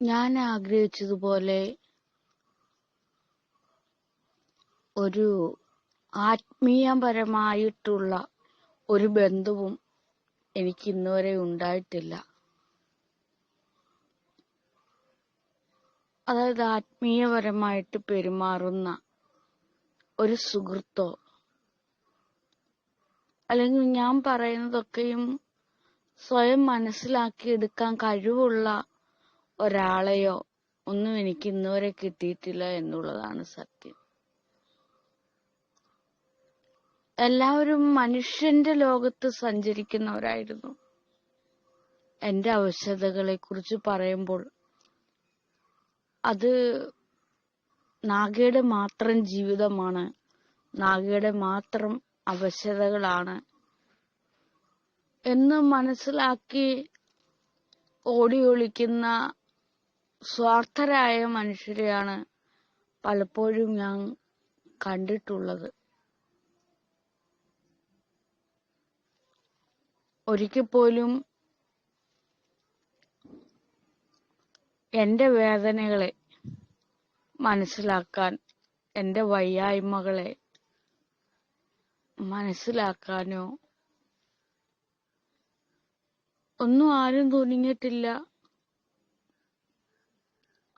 ഞാൻ ആഗ്രഹിച്ചതുപോലെ ഒരു ആത്മീയപരമായിട്ടുള്ള ഒരു ബന്ധവും എനിക്ക് ഇന്നുവരെ ഉണ്ടായിട്ടില്ല. അതായത് ആത്മീയപരമായിട്ട് പെരുമാറുന്ന ഒരു സുഹൃത്തോ അല്ലെങ്കിൽ ഞാൻ പറയുന്നതൊക്കെയും സ്വയം മനസ്സിലാക്കിയെടുക്കാൻ കഴിവുള്ള ഒരാളെയോ ഒന്നും എനിക്ക് ഇന്നുവരെ കിട്ടിയിട്ടില്ല എന്നുള്ളതാണ് സത്യം. എല്ലാവരും മനുഷ്യന്റെ ലോകത്ത് സഞ്ചരിക്കുന്നവരായിരുന്നു. എന്റെ അവശതകളെ കുറിച്ച് പറയുമ്പോൾ അത് നാഗയുടെ മാത്രം ജീവിതമാണ്. നാഗയുടെ മാത്രം അവശതകളാണ് എന്ന് മനസ്സിലാക്കി ഓടി ഒളിക്കുന്ന സ്വാർത്ഥരായ മനുഷ്യരെയാണ് പലപ്പോഴും ഞാൻ കണ്ടിട്ടുള്ളത്. ഒരിക്കൽ പോലും എന്റെ വേദനകളെ മനസ്സിലാക്കാൻ എന്റെ വയ്യായ്മകളെ മനസ്സിലാക്കാനോ ഒന്നും ആരും തുനിഞ്ഞിട്ടില്ല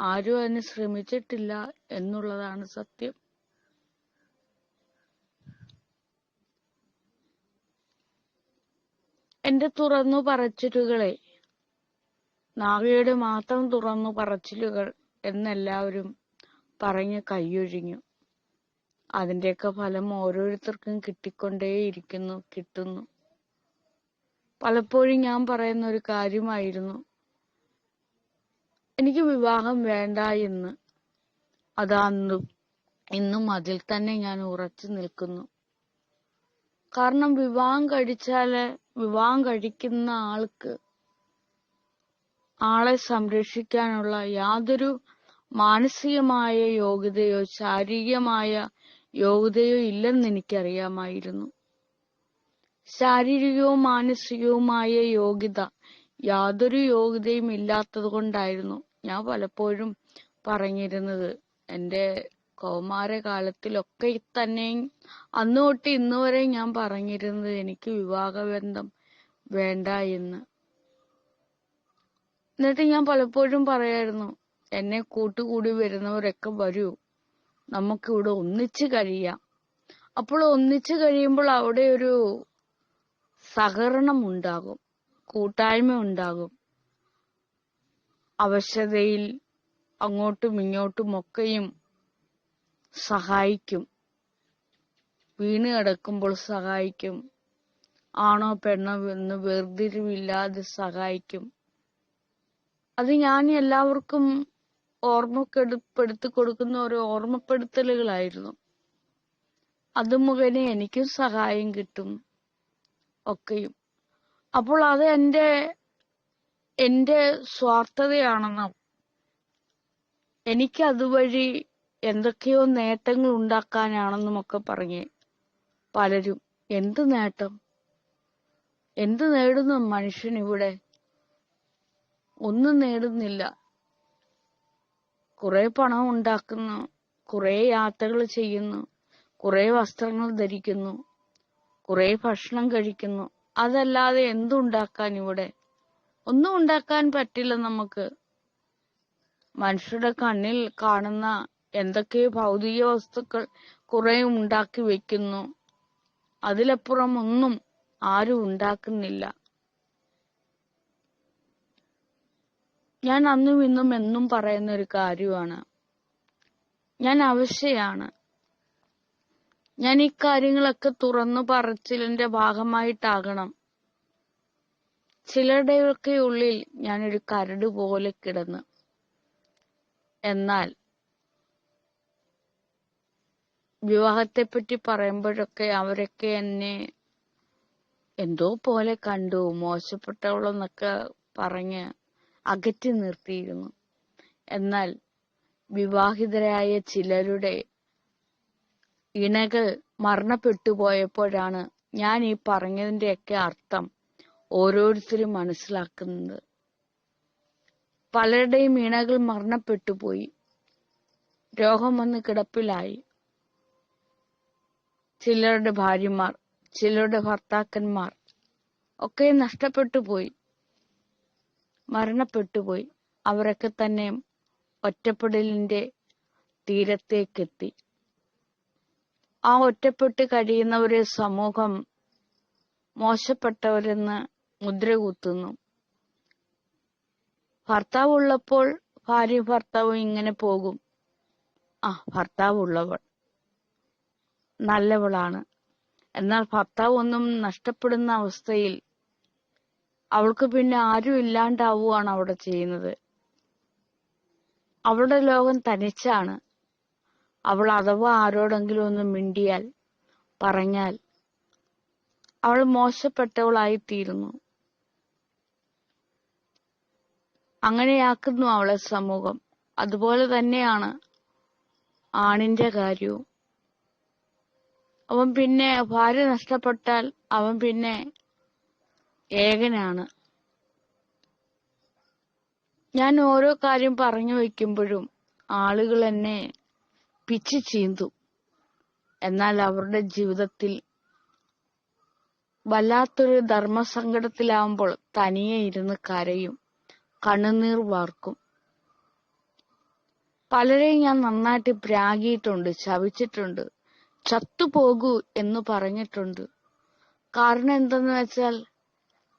ആരും അതിന് ശ്രമിച്ചിട്ടില്ല എന്നുള്ളതാണ് സത്യം. എന്റെ തുറന്നു പറച്ചിലുകളെ നാവിയുടെ മാത്രം തുറന്നു പറച്ചിലുകൾ എന്നെല്ലാവരും പറഞ്ഞ് കൈയൊഴിഞ്ഞു. അതിന്റെയൊക്കെ ഫലം ഓരോരുത്തർക്കും കിട്ടിക്കൊണ്ടേയിരിക്കുന്നു കിട്ടുന്നു. പലപ്പോഴും ഞാൻ പറയുന്ന ഒരു കാര്യമായിരുന്നു എനിക്ക് വിവാഹം വേണ്ട എന്ന്. അതാന്നും ഇന്നും അതിൽ തന്നെ ഞാൻ ഉറച്ചു നിൽക്കുന്നു. കാരണം വിവാഹം കഴിച്ചാൽ വിവാഹം കഴിക്കുന്ന ആൾക്ക് ആളെ സംരക്ഷിക്കാനുള്ള യാതൊരു മാനസികമായ യോഗ്യതയോ ശാരീരികമായ യോഗ്യതയോ ഇല്ലെന്ന് എനിക്കറിയാമായിരുന്നു. ശാരീരികവും മാനസികവുമായ യോഗ്യത യാതൊരു യോഗ്യതയും ഇല്ലാത്തത് കൊണ്ടായിരുന്നു ഞാൻ പലപ്പോഴും പറഞ്ഞിരുന്നത് എന്റെ കൗമാരകാലത്തിലൊക്കെ തന്നെ അന്ന് തൊട്ട് ഇന്ന് വരെ ഞാൻ പറഞ്ഞിരുന്നത് എനിക്ക് വിവാഹബന്ധം വേണ്ട എന്ന്. എന്നിട്ട് ഞാൻ പലപ്പോഴും പറയായിരുന്നു എന്നെ കൂട്ടുകൂടി വരുന്നവരൊക്കെ വരൂ. നമുക്കിവിടെ ഒന്നിച്ച് കഴിയാം. അപ്പോൾ ഒന്നിച്ച് കഴിയുമ്പോൾ അവിടെ ഒരു സഹകരണം ഉണ്ടാകും കൂട്ടായ്മ ഉണ്ടാകും അവശതയിൽ അങ്ങോട്ടും ഇങ്ങോട്ടും ഒക്കെയും സഹായിക്കും. വീണ് കിടക്കുമ്പോൾ സഹായിക്കും. ആണോ പെണ്ണോ എന്ന് വേർതിരിവില്ലാതെ സഹായിക്കും. അത് ഞാൻ എല്ലാവർക്കും ഓർമ്മപ്പെടുത്തി കൊടുക്കുന്ന ഒരു ഓർമ്മപ്പെടുത്തലുകളായിരുന്നു. അത് മുഖേന എനിക്കും സഹായം കിട്ടും ഒക്കെയും. അപ്പോൾ അത് എന്റെ എന്റെ സ്വാർത്ഥതയാണെന്നും എനിക്ക് അതുവഴി എന്തൊക്കെയോ നേട്ടങ്ങൾ ഉണ്ടാക്കാനാണെന്നും ഒക്കെ പറഞ്ഞ് പലരും എന്ത് നേട്ടം? എന്ത് നേടുന്നു മനുഷ്യൻ ഇവിടെ? ഒന്നും നേടുന്നില്ല. കുറെ പണം ഉണ്ടാക്കുന്നു കുറെ യാത്രകൾ ചെയ്യുന്നു കുറെ വസ്ത്രങ്ങൾ ധരിക്കുന്നു കുറെ ഭക്ഷണം കഴിക്കുന്നു. അതല്ലാതെ എന്തുണ്ടാക്കാൻ ഇവിടെ? ഒന്നും ഉണ്ടാക്കാൻ പറ്റില്ല നമുക്ക്. മനുഷ്യരുടെ കണ്ണിൽ കാണുന്ന എന്തൊക്കെ ഭൗതിക വസ്തുക്കൾ കുറെ ഉണ്ടാക്കി വെക്കുന്നു. അതിലപ്പുറം ഒന്നും ആരും ഉണ്ടാക്കുന്നില്ല. ഞാൻ അന്നും ഇന്നും എന്നും പറയുന്ന ഒരു കാര്യമാണ്. ഞാൻ അവശയാണ് ഞാൻ ഈ കാര്യങ്ങളൊക്കെ തുറന്നു പറച്ചിലിന്റെ ഭാഗമായിട്ടാകണം. ചിലരുടെയൊക്കെ ഉള്ളിൽ ഞാനൊരു കരട് പോലെ കിടന്ന്. എന്നാൽ വിവാഹത്തെപ്പറ്റി പറയുമ്പോഴൊക്കെ അവരൊക്കെ എന്നെ എന്തോ പോലെ കണ്ടു മോശപ്പെട്ടവളെന്നൊക്കെ പറഞ്ഞ് അകറ്റി നിർത്തിയിരുന്നു. എന്നാൽ വിവാഹിതരായ ചിലരുടെ ഇണകൾ മരണപ്പെട്ടു പോയപ്പോഴാണ് ഞാൻ ഈ പറഞ്ഞതിന്റെയൊക്കെ അർത്ഥം ഓരോരുത്തരും മനസ്സിലാക്കുന്നത്. പലരുടെയും ഇണകൾ മരണപ്പെട്ടുപോയി രോഗം വന്ന് കിടപ്പിലായി. ചിലരുടെ ഭാര്യമാർ ചിലരുടെ ഭർത്താക്കന്മാർ ഒക്കെ നഷ്ടപ്പെട്ടു പോയി. മരണപ്പെട്ടു പോയി. അവരൊക്കെ തന്നെ ഒറ്റപ്പെടലിന്റെ തീരത്തേക്കെത്തി. ആ ഒറ്റപ്പെട്ട് കഴിയുന്നവരെ സമൂഹം മോശപ്പെട്ടവരെന്ന് മുദ്രകുത്തുന്നു ഭർത്താവ് ഉള്ളപ്പോൾ ഭാര്യ ഭർത്താവും ഇങ്ങനെ പോകും. ആ ഭർത്താവ് ഉള്ളവൾ. നല്ലവളാണ്. എന്നാൽ ഭർത്താവ് ഒന്നും നഷ്ടപ്പെടുന്ന അവസ്ഥയിൽ അവൾക്ക് പിന്നെ ആരും ഇല്ലാണ്ടാവുകയാണ് അവിടെ ചെയ്യുന്നത്. അവളുടെ ലോകം തനിച്ചാണ്. അവൾ അഥവാ ആരോടെങ്കിലും ഒന്ന് മിണ്ടിയാൽ പറഞ്ഞാൽ അവൾ മോശപ്പെട്ടവളായിത്തീരുന്നു. അങ്ങനെയാക്കുന്നു അവളെ സമൂഹം. അതുപോലെ തന്നെയാണ് ആണിന്റെ കാര്യവും. അവൻ പിന്നെ ഭാര്യ നഷ്ടപ്പെട്ടാൽ അവൻ പിന്നെ ഏകനാണ്. ഞാൻ ഓരോ കാര്യം പറഞ്ഞു വെക്കുമ്പോഴും ആളുകൾ എന്നെ പിച്ചു ചീന്തും. എന്നാൽ അവരുടെ ജീവിതത്തിൽ വല്ലാത്തൊരു ധർമ്മസങ്കടത്തിലാവുമ്പോൾ തനിയെ ഇരുന്ന് കരയും. കണ്ണുനീർ വാർക്കും. പലരെയും ഞാൻ നന്നായിട്ട് പ്രാഗിയിട്ടുണ്ട് ചവിച്ചിട്ടുണ്ട് ചത്തുപോകൂ എന്ന് പറഞ്ഞിട്ടുണ്ട്. കാരണം എന്തെന്ന് വെച്ചാൽ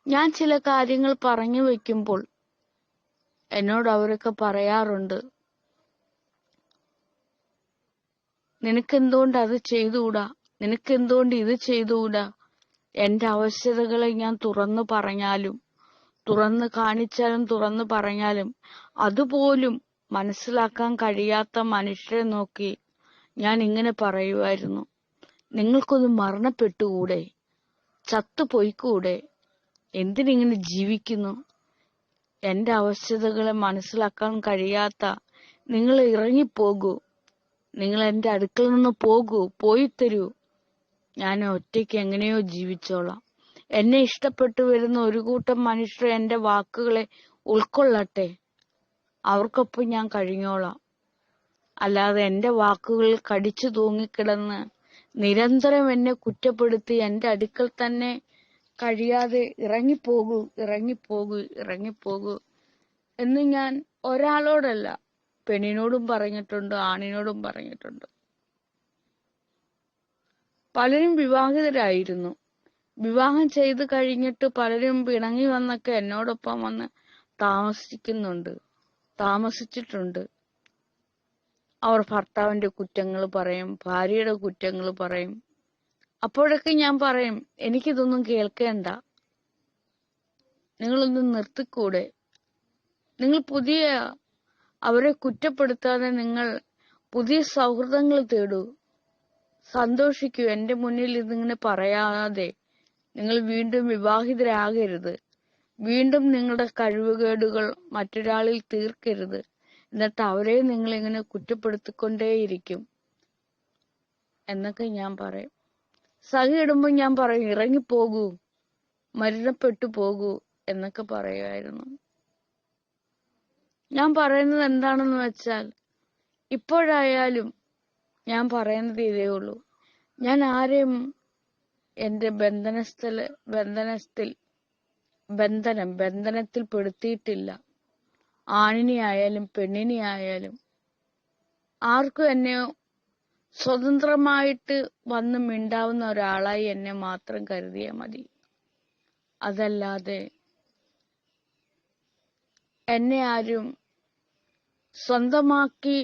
ഞാൻ ചില കാര്യങ്ങൾ പറഞ്ഞു വെക്കുമ്പോൾ എന്നോട് അവരൊക്കെ പറയാറുണ്ട് നിനക്കെന്തുകൊണ്ട് അത് ചെയ്തുകൂടാ? നിനക്കെന്തുകൊണ്ട് ഇത് ചെയ്തുകൂടാ? എന്റെ ആവശ്യതകളെ ഞാൻ തുറന്നു പറഞ്ഞാലും തുറന്നു കാണിച്ചാലും തുറന്നു പറഞ്ഞാലും അതുപോലും മനസ്സിലാക്കാൻ കഴിയാത്ത മനുഷ്യരെ നോക്കി ഞാൻ ഇങ്ങനെ പറയുമായിരുന്നു നിങ്ങൾക്കൊന്ന് മരണപ്പെട്ടുകൂടെ? ചത്തുപോയിക്കൂടെ? എന്തിനിങ്ങനെ ജീവിക്കുന്നു? എന്റെ അവശ്യതകളെ മനസ്സിലാക്കാൻ കഴിയാത്ത നിങ്ങൾ ഇറങ്ങിപ്പോകൂ. നിങ്ങൾ എന്റെ അടുക്കൽ നിന്ന് പോകൂ. പോയി തരൂ ഞാൻ ഒറ്റയ്ക്ക് എങ്ങനെയോ ജീവിച്ചോളാം. എന്നെ ഇഷ്ടപ്പെട്ടു വരുന്ന ഒരു കൂട്ടം മനുഷ്യർ എന്റെ വാക്കുകളെ ഉൾക്കൊള്ളട്ടെ. അവർക്കൊപ്പം ഞാൻ കഴിഞ്ഞോളാം. അല്ലാതെ എന്റെ വാക്കുകളിൽ കടിച്ചു തൂങ്ങിക്കിടന്ന് നിരന്തരം എന്നെ കുറ്റപ്പെടുത്തി എന്റെ അടുക്കൽ തന്നെ കഴിയാതെ ഇറങ്ങിപ്പോകൂ ഇറങ്ങിപ്പോകൂ ഇറങ്ങിപ്പോകൂ എന്ന് ഞാൻ ഒരാളോടല്ല പെണ്ണിനോടും പറഞ്ഞിട്ടുണ്ട് ആണിനോടും പറഞ്ഞിട്ടുണ്ട്. പലരും വിവാഹിതരായിരുന്നു. വിവാഹം ചെയ്തു കഴിഞ്ഞിട്ട് പലരും പിണങ്ങി വന്നൊക്കെ എന്നോടൊപ്പം വന്ന് താമസിക്കുന്നുണ്ട്. താമസിച്ചിട്ടുണ്ട്. അവർ ഭർത്താവിന്റെ കുറ്റങ്ങൾ പറയും ഭാര്യയുടെ കുറ്റങ്ങൾ പറയും. അപ്പോഴൊക്കെ ഞാൻ പറയും എനിക്കിതൊന്നും കേൾക്കേണ്ട. നിങ്ങളൊന്ന് നിർത്തിക്കൂടെ? നിങ്ങൾ പുതിയ അവരെ കുറ്റപ്പെടുത്താതെ നിങ്ങൾ പുതിയ സൗഹൃദങ്ങൾ തേടൂ. സന്തോഷിക്കൂ. എന്റെ മുന്നിൽ ഇതിങ്ങനെ പറയാതെ നിങ്ങൾ വീണ്ടും വിവാഹിതരാകരുത്. വീണ്ടും നിങ്ങളുടെ കഴിവുകേടുകൾ മറ്റൊരാളിൽ തീർക്കരുത്. എന്നിട്ട് അവരെ നിങ്ങൾ ഇങ്ങനെ കുറ്റപ്പെടുത്തിക്കൊണ്ടേയിരിക്കും എന്നൊക്കെ ഞാൻ പറയും. സഹി ഞാൻ പറയും ഇറങ്ങിപ്പോകൂ മരണപ്പെട്ടു പോകൂ എന്നൊക്കെ പറയുമായിരുന്നു. ഞാൻ പറയുന്നത് എന്താണെന്ന് വെച്ചാൽ ഇപ്പോഴായാലും ഞാൻ പറയുന്നത് ഇതേ ഉള്ളൂ. ഞാൻ ആരെയും എന്റെ ബന്ധനസ്ഥല ബന്ധനത്തിൽ ബന്ധനം ബന്ധനത്തിൽ പെടുത്തിയിട്ടില്ല. ആണിനെ ആയാലും പെണ്ണിനെ ആയാലും ആർക്കും എന്നെ സ്വതന്ത്രമായിട്ട് വന്ന് മിണ്ടാവുന്ന ഒരാളായി എന്നെ മാത്രം കരുതിയാൽ മതി. അതല്ലാതെ എന്നെ ആരും സ്വന്തമാക്കി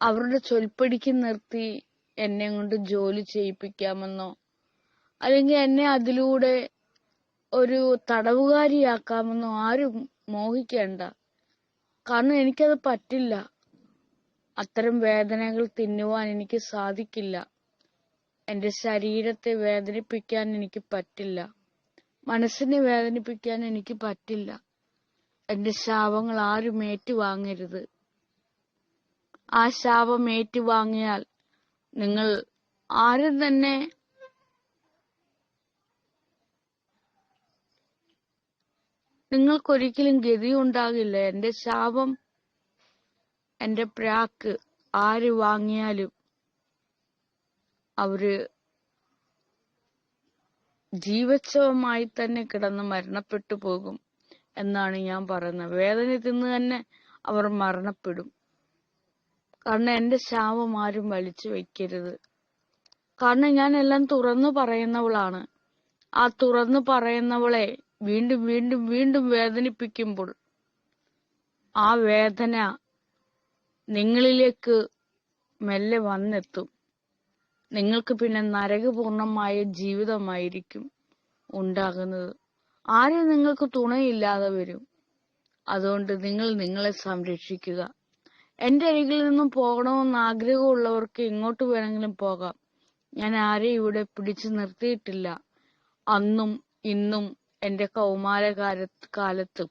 അവരുടെ ചൊൽപ്പടിക്ക് നിർത്തി എന്നെ കൊണ്ട് ജോലി ചെയ്യിപ്പിക്കാമെന്നോ അല്ലെങ്കിൽ എന്നെ അതിലൂടെ ഒരു തടവുകാരിയാക്കാമെന്നോ ആരും മോഹിക്കേണ്ട. കാരണം എനിക്കത് പറ്റില്ല. അത്തരം വേദനകൾ തിന്നുവാൻ എനിക്ക് സാധിക്കില്ല. എന്റെ ശരീരത്തെ വേദനിപ്പിക്കാൻ എനിക്ക് പറ്റില്ല. മനസ്സിനെ വേദനിപ്പിക്കാൻ എനിക്ക് പറ്റില്ല. എന്റെ ശാപങ്ങൾ ആരും ഏറ്റുവാങ്ങരുത്. ആ ശാപം ഏറ്റുവാങ്ങിയാൽ നിങ്ങൾ ആരും തന്നെ നിങ്ങൾക്കൊരിക്കലും ഗതിയുണ്ടാകില്ല. എന്റെ ശാപം എന്റെ പ്രാക്ക് ആര് വാങ്ങിയാലും അവർ ജീവച്ഛവമായി തന്നെ കിടന്ന് മരണപ്പെട്ടു പോകും എന്നാണ് ഞാൻ പറയുന്നത്. വേദന തിന്ന് തന്നെ അവർ മരണപ്പെടും. കാരണം എന്റെ ശാപം ആരും വലിച്ചു വെക്കരുത്. കാരണം ഞാൻ എല്ലാം തുറന്നു പറയുന്നവളാണ്. ആ തുറന്നു പറയുന്നവളെ വീണ്ടും വീണ്ടും വീണ്ടും വേദനിപ്പിക്കുമ്പോൾ ആ വേദന നിങ്ങളിലേക്ക് മെല്ലെ വന്നെത്തും. നിങ്ങൾക്ക് പിന്നെ നരകപൂർണമായ ജീവിതമായിരിക്കും ഉണ്ടാകുന്നത്. ആരും നിങ്ങൾക്ക് തുണയില്ലാതെ വരും. അതുകൊണ്ട് നിങ്ങൾ നിങ്ങളെ സംരക്ഷിക്കുക. എന്റെ അരികിൽ നിന്നും പോകണമെന്ന് ആഗ്രഹമുള്ളവർക്ക് എങ്ങോട്ട് വേണമെങ്കിലും പോകാം. ഞാൻ ആരെയും ഇവിടെ പിടിച്ചു നിർത്തിയിട്ടില്ല. അന്നും ഇന്നും എന്റെ കൗമാരകാല കാലത്തും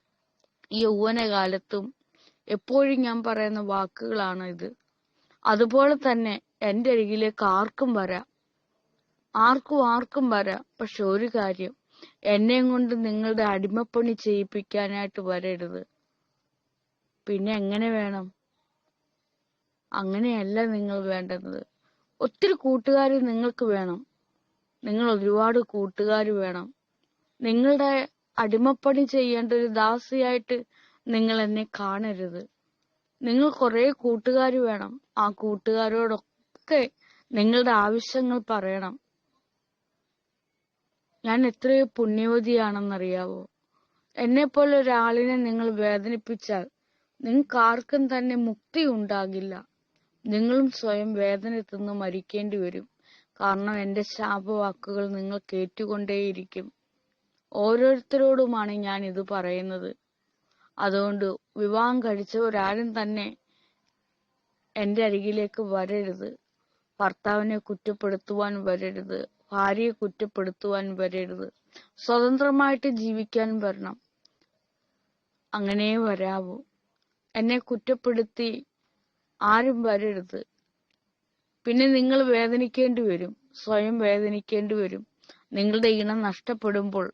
യൗവനകാലത്തും എപ്പോഴും ഞാൻ പറയുന്ന വാക്കുകളാണ് ഇത്. അതുപോലെ തന്നെ എന്റെ അരികിലേക്ക് ആർക്കും വരാം. ആർക്കും ആർക്കും വരാം. പക്ഷെ ഒരു കാര്യം എന്നെയും കൊണ്ട് നിങ്ങളുടെ അടിമപ്പണി ചെയ്യിപ്പിക്കാനായിട്ട് വരരുത്. പിന്നെ എങ്ങനെ വേണം? അങ്ങനെയല്ല നിങ്ങൾ വേണ്ടുന്നത്. ഒത്തിരി കൂട്ടുകാർ നിങ്ങൾക്ക് വേണം. നിങ്ങൾ ഒരുപാട് കൂട്ടുകാർ വേണം. നിങ്ങളുടെ അടിമപ്പണി ചെയ്യേണ്ട ഒരു ദാസിയായിട്ട് നിങ്ങൾ എന്നെ കാണരുത്. നിങ്ങൾ കുറെ കൂട്ടുകാർ വേണം. ആ കൂട്ടുകാരോടൊക്കെ നിങ്ങളുടെ ആവശ്യങ്ങൾ പറയണം. ഞാൻ എത്രയോ പുണ്യവതിയാണെന്നറിയാവോ പോലെ ഒരാളിനെ നിങ്ങൾ വേദനിപ്പിച്ചാൽ നിങ്ങൾക്ക് ആർക്കും തന്നെ മുക്തി ഉണ്ടാകില്ല. നിങ്ങളും സ്വയം വേദന മരിക്കേണ്ടി വരും കാരണം എന്റെ ശാപവാക്കുകൾ നിങ്ങൾ കേട്ടുകൊണ്ടേയിരിക്കും. ഓരോരുത്തരോടുമാണ് ഞാൻ ഇത് പറയുന്നത്. അതുകൊണ്ട് വിവാഹം കഴിച്ച കഴിച്ചവരാരും തന്നെ എന്റെ അരികിലേക്ക് വരരുത്. ഭർത്താവിനെ കുറ്റപ്പെടുത്തുവാൻ വരരുത്. ഭാര്യയെ കുറ്റപ്പെടുത്തുവാൻ വരരുത്. സ്വതന്ത്രമായിട്ട് ജീവിക്കാൻ വരണം. അങ്ങനെ വരാവൂ. എന്നെ കുറ്റപ്പെടുത്തി ആരും വരരുത്. പിന്നെ നിങ്ങൾ വേദനിക്കേണ്ടി വരും. സ്വയം വേദനിക്കേണ്ടി വരും. നിങ്ങളുടെ ഇണം നഷ്ടപ്പെടുമ്പോൾ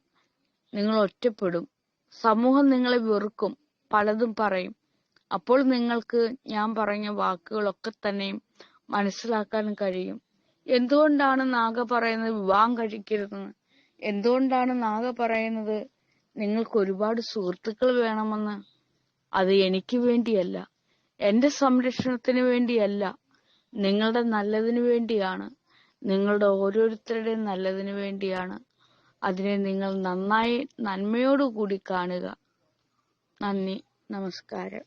നിങ്ങൾ ഒറ്റപ്പെടും. സമൂഹം നിങ്ങളെ വെറുക്കും. പലതും പറയും. അപ്പോൾ നിങ്ങൾക്ക് ഞാൻ പറഞ്ഞ വാക്കുകളൊക്കെ തന്നെയും മനസ്സിലാക്കാൻ കഴിയും. എന്തുകൊണ്ടാണ് നാഗ പറയുന്നത് വിവാഹം കഴിക്കരുതെന്ന്? എന്തുകൊണ്ടാണ് നാഗ പറയുന്നത്? നിങ്ങൾക്ക് ഒരുപാട് സുഹൃത്തുക്കൾ വേണമെന്ന്. അത് എനിക്ക് വേണ്ടിയല്ല. എന്റെ സംരക്ഷണത്തിന് വേണ്ടിയല്ല നിങ്ങളുടെ നല്ലതിന് വേണ്ടിയാണ്. നിങ്ങളുടെ ഓരോരുത്തരുടെയും നല്ലതിന് വേണ്ടിയാണ്. അതിനെ നിങ്ങൾ നന്നായി നന്മയോടുകൂടി കാണുക. നന്ദി നമസ്കാരം.